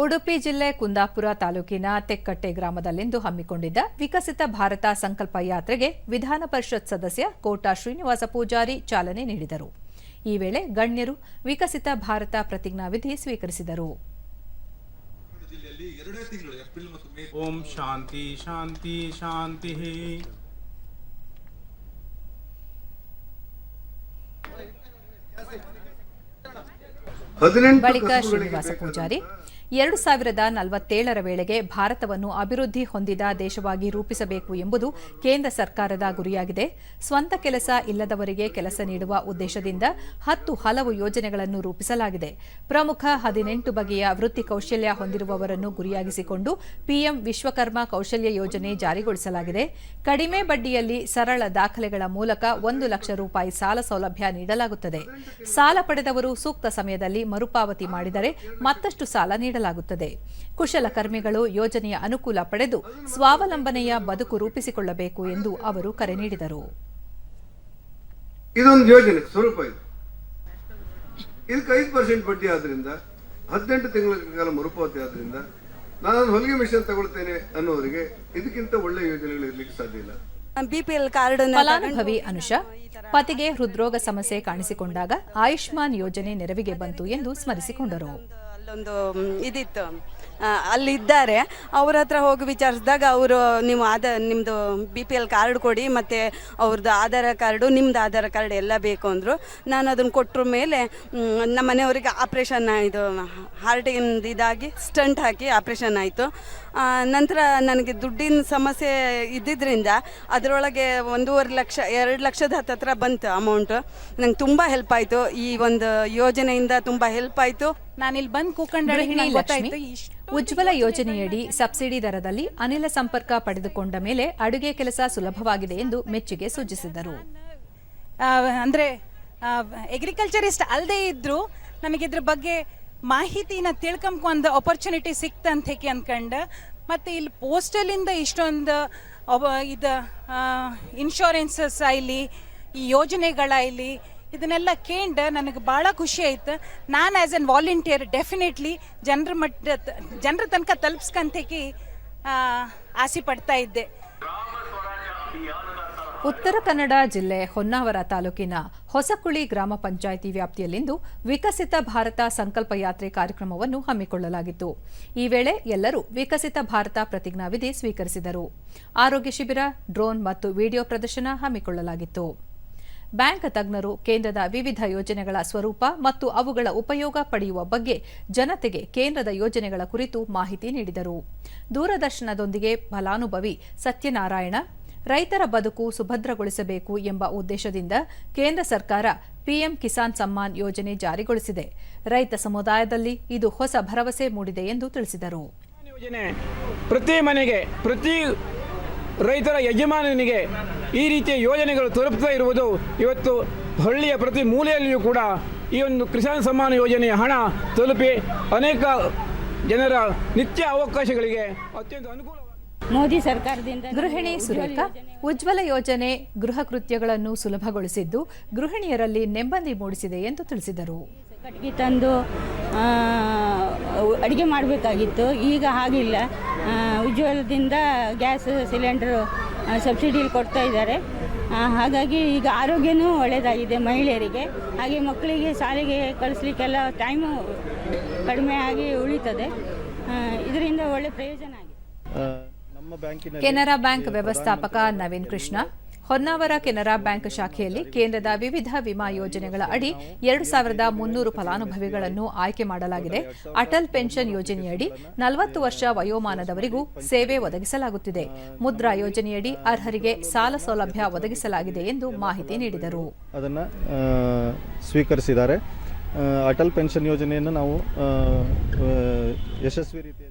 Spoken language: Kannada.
ಉಡುಪಿ ಜಿಲ್ಲೆ ಕುಂದಾಪುರ ತಾಲೂಕಿನ ತೆಕ್ಕಟ್ಟೆ ಗ್ರಾಮದಲ್ಲಿಂದು ಹಮ್ಮಿಕೊಂಡಿದ್ದ ವಿಕಸಿತ ಭಾರತ ಸಂಕಲ್ಪ ಯಾತ್ರೆಗೆ ವಿಧಾನ ಪರಿಷತ್ ಸದಸ್ಯ ಕೋಟಾ ಶ್ರೀನಿವಾಸ ಪೂಜಾರಿ ಚಾಲನೆ ನೀಡಿದರು. ಈ ವೇಳೆ ಗಣ್ಯರು ವಿಕಸಿತ ಭಾರತ ಪ್ರತಿಜ್ಞಾವಿಧಿ ಸ್ವೀಕರಿಸಿದರು. ಓಂ ಶಾಂತಿ ಶಾಂತಿ ಶಾಂತಿ. ಬಳಿಕ ಶ್ರೀನಿವಾಸ ಪೂಜಾರಿ ಎರಡು ಸಾವಿರದ ನಲವತ್ತೇಳರ ವೇಳೆಗೆ ಭಾರತವನ್ನು ಅಭಿವೃದ್ಧಿ ಹೊಂದಿದ ದೇಶವಾಗಿ ರೂಪಿಸಬೇಕು ಎಂಬುದು ಕೇಂದ್ರ ಸರ್ಕಾರದ ಗುರಿಯಾಗಿದೆ. ಸ್ವಂತ ಕೆಲಸ ಇಲ್ಲದವರಿಗೆ ಕೆಲಸ ನೀಡುವ ಉದ್ದೇಶದಿಂದ ಹತ್ತು ಹಲವು ಯೋಜನೆಗಳನ್ನು ರೂಪಿಸಲಾಗಿದೆ. ಪ್ರಮುಖ ಹದಿನೆಂಟು ಬಗೆಯ ವೃತ್ತಿ ಕೌಶಲ್ಯ ಹೊಂದಿರುವವರನ್ನು ಗುರಿಯಾಗಿಸಿಕೊಂಡು ಪಿಎಂ ವಿಶ್ವಕರ್ಮ ಕೌಶಲ್ಯ ಯೋಜನೆ ಜಾರಿಗೊಳಿಸಲಾಗಿದೆ. ಕಡಿಮೆ ಬಡ್ಡಿಯಲ್ಲಿ ಸರಳ ದಾಖಲೆಗಳ ಮೂಲಕ ಒಂದು ಲಕ್ಷ ರೂಪಾಯಿ ಸಾಲ ಸೌಲಭ್ಯ ನೀಡಲಾಗುತ್ತದೆ. ಸಾಲ ಪಡೆದವರು ಸೂಕ್ತ ಸಮಯದಲ್ಲಿ ಮರುಪಾವತಿ ಮಾಡಿದರೆ ಮತ್ತಷ್ಟು ಸಾಲ ನೀಡಲಾಗುತ್ತದೆ. ಕುಶಲಕರ್ಮಿಗಳು ಯೋಜನೆಯ ಅನುಕೂಲ ಪಡೆದು ಸ್ವಾವಲಂಬನೆಯ ಬದುಕು ರೂಪಿಸಿಕೊಳ್ಳಬೇಕು ಎಂದು ಅವರು ಕರೆ ನೀಡಿದರು. ಇದೊಂದು ಯೋಜನೆ ಸ್ವರೂಪ ಇದು. ಇದಕ್ಕೆ ಐದು ಪರ್ಸೆಂಟ್ ಬಡ್ಡಿ ಆದ್ರಿಂದ ಹದಿನೆಂಟು ತಿಂಗಳ ಕಾಲ ಮರುಪಾವತಿ ಆದ್ರಿಂದ ನಾನು ಹೊಲಿಗೆ ಮಿಷನ್ ತಗೊಳ್ತೇನೆ ಅನ್ನೋರಿಗೆ ಇದಕ್ಕಿಂತ ಒಳ್ಳೆ ಯೋಜನೆಗಳು ಇರ್ಲಿಕ್ಕೆ ಸಾಧ್ಯ ಇಲ್ಲ. ಬಿಪಿಎಲ್ ಕಾರ್ಡ್ ಫಲಾನುಭವಿ ಅನುಷಾ ಪತಿಗೆ ಹೃದ್ರೋಗ ಸಮಸ್ಯೆ ಕಾಣಿಸಿಕೊಂಡಾಗ ಆಯುಷ್ಮಾನ್ ಯೋಜನೆ ನೆರವಿಗೆ ಬಂತು ಎಂದು ಸ್ಮರಿಸಿಕೊಂಡರು. ಮ್, ಇದಿತ್ತು. ಅಲ್ಲಿದ್ದಾರೆ ಅವ್ರ ಹತ್ರ ಹೋಗಿ ವಿಚಾರಿಸಿದಾಗ ಅವರು ನೀವು ಆದ ನಿಮ್ಮದು ಬಿ ಪಿ ಎಲ್ ಕಾರ್ಡ್ ಕೊಡಿ ಮತ್ತು ಅವ್ರದ್ದು ಆಧಾರ ಕಾರ್ಡು ನಿಮ್ಮದು ಆಧಾರ ಕಾರ್ಡ್ ಎಲ್ಲ ಬೇಕು ಅಂದರು. ನಾನು ಅದನ್ನು ಕೊಟ್ಟರ ಮೇಲೆ ನಮ್ಮ ಮನೆಯವರಿಗೆ ಆಪ್ರೇಷನ್ ಇದು ಹಾರ್ಟಿಂದ ಇದಾಗಿ ಸ್ಟಂಟ್ ಹಾಕಿ ಆಪ್ರೇಷನ್ ಆಯಿತು. ನಂತರ ನನಗೆ ದುಡ್ಡಿನ ಸಮಸ್ಯೆ ಇದ್ದಿದ್ದರಿಂದ ಅದರೊಳಗೆ ಒಂದೂವರೆ ಲಕ್ಷ ಎರಡು ಲಕ್ಷದ ಹತ್ತತ್ರ ಬಂತು ಅಮೌಂಟು. ನಂಗೆ ತುಂಬ ಹೆಲ್ಪ್ ಆಯಿತು. ಈ ಒಂದು ಯೋಜನೆಯಿಂದ ತುಂಬ ಹೆಲ್ಪ್ ಆಯಿತು. ನಾನಿಲ್ಲಿ ಬಂದು ಇಷ್ಟು ಉಜ್ವಲ ಯೋಜನೆಯಡಿ ಸಬ್ಸಿಡಿ ದರದಲ್ಲಿ ಅನಿಲ ಸಂಪರ್ಕ ಪಡೆದುಕೊಂಡ ಮೇಲೆ ಅಡುಗೆ ಕೆಲಸ ಸುಲಭವಾಗಿದೆ ಎಂದು ಮೆಚ್ಚುಗೆ ಸೂಚಿಸಿದರು. ಅಂದ್ರೆ ಎಗ್ರಿಕಲ್ಚರಿಸ್ಟ್ ಅಲ್ಲದೆ ಇದ್ರು ನಮಗೆ ಇದ್ರ ಬಗ್ಗೆ ಮಾಹಿತಿನ ತಿಳ್ಕೊಂಬ ಒಂದು ಆಪರ್ಚುನಿಟಿ ಸಿಕ್ತಂತೇಕೆ ಅನ್ಕಂಡ ಮತ್ತೆ ಇಲ್ಲಿ ಪೋಸ್ಟಲಿಂದ ಇಷ್ಟೊಂದು ಇದು ಇನ್ಶೂರೆನ್ಸಸ್ ಇಲ್ಲಿ ಈ ಯೋಜನೆಗಳ ಇಲ್ಲಿ ಇದನ್ನೆಲ್ಲ ಕೇಂಡ ನನಗೆ ಭಾಳ ಖುಷಿ ಆಯ್ತು. ನಾನು ಆ್ಯಸ್ ಎನ್ ವಾಲಂಟಿಯರ್ ಡೆಫಿನೆಟ್ಲಿ ಜನರ ಮಟ್ಟ, ಜನರ ತನಕ ತಲುಪಿಸ್ಕಂತೇಕಿ ಆಸೆ ಪಡ್ತಾ ಇದ್ದೆ. ಉತ್ತರ ಕನ್ನಡ ಜಿಲ್ಲೆ ಹೊನ್ನಾವರ ತಾಲೂಕಿನ ಹೊಸಕುಳಿ ಗ್ರಾಮ ಪಂಚಾಯಿತಿ ವ್ಯಾಪ್ತಿಯಲ್ಲಿಂದು ವಿಕಸಿತ ಭಾರತ ಸಂಕಲ್ಪ ಯಾತ್ರೆ ಕಾರ್ಯಕ್ರಮವನ್ನು ಹಮ್ಮಿಕೊಳ್ಳಲಾಗಿತ್ತು. ಈ ವೇಳೆ ಎಲ್ಲರೂ ವಿಕಸಿತ ಭಾರತ ಪ್ರತಿಜ್ಞಾವಿಧಿ ಸ್ವೀಕರಿಸಿದರು. ಆರೋಗ್ಯ ಶಿಬಿರ, ಡ್ರೋನ್ ಮತ್ತು ವಿಡಿಯೋ ಪ್ರದರ್ಶನ ಹಮ್ಮಿಕೊಳ್ಳಲಾಗಿತ್ತು. ಬ್ಯಾಂಕ್ ತಜ್ಞರು ಕೇಂದ್ರದ ವಿವಿಧ ಯೋಜನೆಗಳ ಸ್ವರೂಪ ಮತ್ತು ಅವುಗಳ ಉಪಯೋಗ ಪಡೆಯುವ ಬಗ್ಗೆ ಜನತೆಗೆ ಕೇಂದ್ರದ ಯೋಜನೆಗಳ ಕುರಿತು ಮಾಹಿತಿ ನೀಡಿದರು. ದೂರದರ್ಶನದೊಂದಿಗೆ ಫಲಾನುಭವಿ ಸತ್ಯನಾರಾಯಣ, ರೈತರ ಬದುಕು ಸುಭದ್ರಗೊಳಿಸಬೇಕು ಎಂಬ ಉದ್ದೇಶದಿಂದ ಕೇಂದ್ರ ಸರ್ಕಾರ ಪಿಎಂ ಕಿಸಾನ್ ಸಮ್ಮಾನ್ ಯೋಜನೆ ಜಾರಿಗೊಳಿಸಿದೆ. ರೈತ ಸಮುದಾಯದಲ್ಲಿ ಇದು ಹೊಸ ಭರವಸೆ ಮೂಡಿದೆ ಎಂದು ತಿಳಿಸಿದರು. ಪ್ರತಿ ಮನೆಗೆ, ಪ್ರತಿ ರೈತರ ಯಜಮಾನನಿಗೆ ಈ ರೀತಿಯ ಯೋಜನೆಗಳು ತಲುಪ್ತಾ ಇರುವುದು ಇವತ್ತು ಹಳ್ಳಿಯ ಪ್ರತಿ ಮೂಲೆಯಲ್ಲಿಯೂ ಕೂಡ ಈ ಒಂದು ಕಿಸಾನ್ ಸಮ್ಮಾನ ಯೋಜನೆಯ ಹಣ ತಲುಪಿ ಅನೇಕ ಜನರ ನಿತ್ಯ ಅವಕಾಶಗಳಿಗೆ ಅತ್ಯಂತ ಅನುಕೂಲ ಮೋದಿ ಸರ್ಕಾರದಿಂದ ಗೃಹಿಣಿ ಸುರೇಖ ಉಜ್ವಲ ಯೋಜನೆ ಗೃಹ ಕೃತ್ಯಗಳನ್ನು ಸುಲಭಗೊಳಿಸಿದ್ದು ಗೃಹಿಣಿಯರಲ್ಲಿ ನೆಮ್ಮದಿ ಮೂಡಿಸಿದೆ ಎಂದು ತಿಳಿಸಿದರು. ಕಟ್ಟಿಗೆ ತಂದು ಅಡುಗೆ ಮಾಡಬೇಕಾಗಿತ್ತು. ಈಗ ಹಾಗಿಲ್ಲ. ಉಜ್ವಲದಿಂದ ಗ್ಯಾಸ್ ಸಿಲಿಂಡ್ರು ಸಬ್ಸಿಡಿಯಲ್ಲಿ ಕೊಡ್ತಾ ಇದ್ದಾರೆ. ಹಾಗಾಗಿ ಈಗ ಆರೋಗ್ಯನೂ ಒಳ್ಳೆಯದಾಗಿದೆ ಮಹಿಳೆಯರಿಗೆ. ಹಾಗೆ ಮಕ್ಕಳಿಗೆ ಶಾಲೆಗೆ ಕಳಿಸ್ಲಿಕ್ಕೆಲ್ಲ ಟೈಮು ಕಡಿಮೆ ಆಗಿ ಉಳಿತದೆ. ಇದರಿಂದ ಒಳ್ಳೆ ಪ್ರಯೋಜನ ಆಗಿದೆ. ನಮ್ಮ ಬ್ಯಾಂಕಿನ ಕೆನರಾ ಬ್ಯಾಂಕ್ ವ್ಯವಸ್ಥಾಪಕ ನವೀನ್ ಕೃಷ್ಣ. ಹೊನ್ನಾವರ ಕೆನರಾ ಬ್ಯಾಂಕ್ ಶಾಖೆಯಲ್ಲಿ ಕೇಂದ್ರದ ವಿವಿಧ ವಿಮಾ ಯೋಜನೆಗಳ ಅಡಿ ಎರಡು ಸಾವಿರದ ಮುನ್ನೂರು ಫಲಾನುಭವಿಗಳನ್ನು ಆಯ್ಕೆ ಮಾಡಲಾಗಿದೆ. ಅಟಲ್ ಪೆನ್ಷನ್ ಯೋಜನೆಯಡಿ ನಲವತ್ತು ವರ್ಷ ವಯೋಮಾನದವರಿಗೂ ಸೇವೆ ಒದಗಿಸಲಾಗುತ್ತಿದೆ. ಮುದ್ರಾ ಯೋಜನೆಯಡಿ ಅರ್ಹರಿಗೆ ಸಾಲ ಸೌಲಭ್ಯ ಒದಗಿಸಲಾಗಿದೆ ಎಂದು ಮಾಹಿತಿ ನೀಡಿದರು. ಅದನ್ನು ಸ್ವೀಕರಿಸಿದ್ದಾರೆ. ಅಟಲ್ ಪೆನ್ಷನ್ ಯೋಜನೆಯನ್ನು ನಾವು ಯಶಸ್ವಿ ರೀತಿಯಲ್ಲಿ